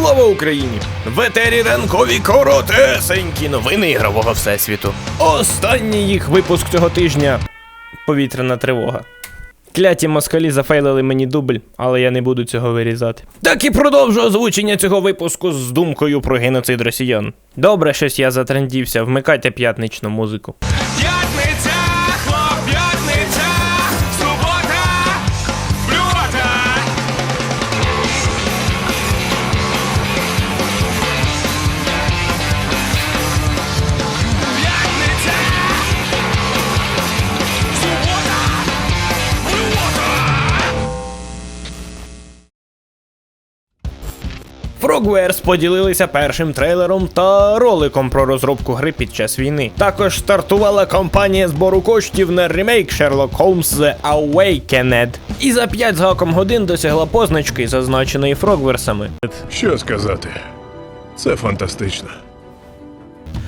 Слава Україні! В етері ранкові коротесенькі новини ігрового всесвіту. Останній їх випуск цього тижня. Повітряна тривога. Кляті москалі зафейлили мені дубль, але я не буду цього вирізати. Так і продовжу озвучення цього випуску з думкою про геноцид росіян. Добре, щось я затрендівся, вмикайте п'ятничну музику. П'ятниця, Frogwares поділилися першим трейлером та роликом про розробку гри під час війни. Також стартувала кампанія збору коштів на ремейк Sherlock Holmes The Awakened. І за 5 з гаком годин досягла позначки, зазначеної Frogwares'ами. Що сказати? Це фантастично.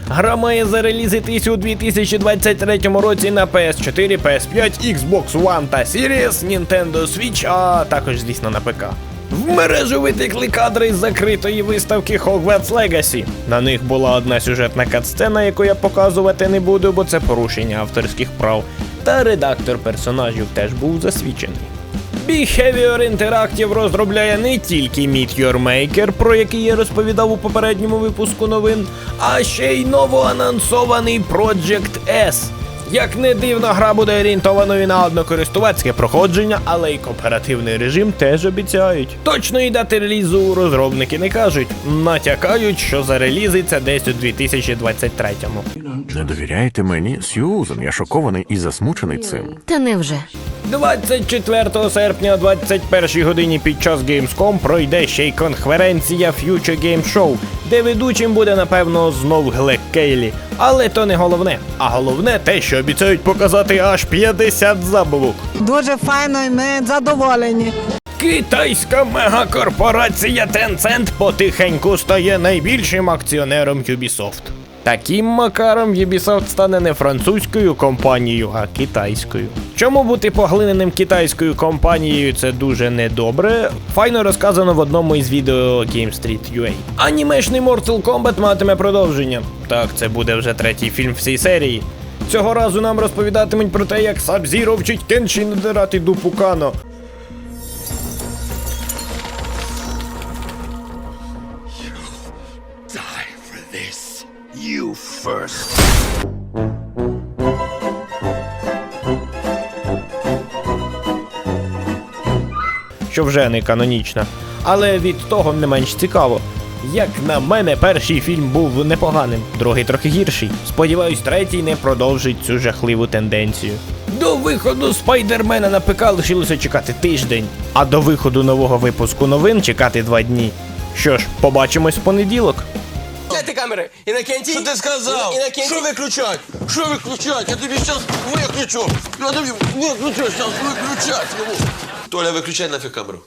Гра має зарелізитись у 2023 році на PS4, PS5, Xbox One та Series, Nintendo Switch, а також, звісно, на ПК. В мережу витекли кадри з закритої виставки Hogwarts Legacy. На них була одна сюжетна катсцена, яку я показувати не буду, бо це порушення авторських прав. Та редактор персонажів теж був засвідчений. Behavior Interactive розробляє не тільки Meet Your Maker, про який я розповідав у попередньому випуску новин, а ще й новоанонсований Project S. Як не дивно, гра буде орієнтованою на однокористувацьке проходження, але й кооперативний режим теж обіцяють. Точної дати релізу розробники не кажуть, натякають, що зарелізиться десь у 2023-му. Не довіряєте мені, Сьюзен? Я шокований і засмучений цим. Та невже? 24 серпня о 21 годині під час Gamescom пройде ще й конференція Future Game Show, де ведучим буде напевно знов Глек Кейлі. Але то не головне. А головне те, що обіцяють показати аж 50 забавок. Дуже файно і ми задоволені. Китайська мегакорпорація Tencent потихеньку стає найбільшим акціонером Ubisoft. Таким макаром Ubisoft стане не французькою компанією, а китайською. Чому бути поглиненим китайською компанією це дуже недобре? Файно розказано в одному із відео Game Street. Анімешний Mortal Kombat матиме продовження. Так, це буде вже третій фільм в цій серії. Цього разу нам розповідатимуть про те, як Сабзіро вчить Кенші надирати дупу Кано. Що вже не канонічна. Але від того не менш цікаво. Як на мене, перший фільм був непоганим, другий трохи гірший. Сподіваюсь, третій не продовжить цю жахливу тенденцію. До виходу спайдермена на ПК лишилося чекати тиждень, а до виходу нового випуску новин чекати два дні. Що ж, побачимось в понеділок. Камери. Інокентій. Що ти сказав? Інокентій. Що виключать? Що виключать? Я тобі зараз виключу. Я тобі виключу, зараз виключать. Толя, виключай нафіг камеру.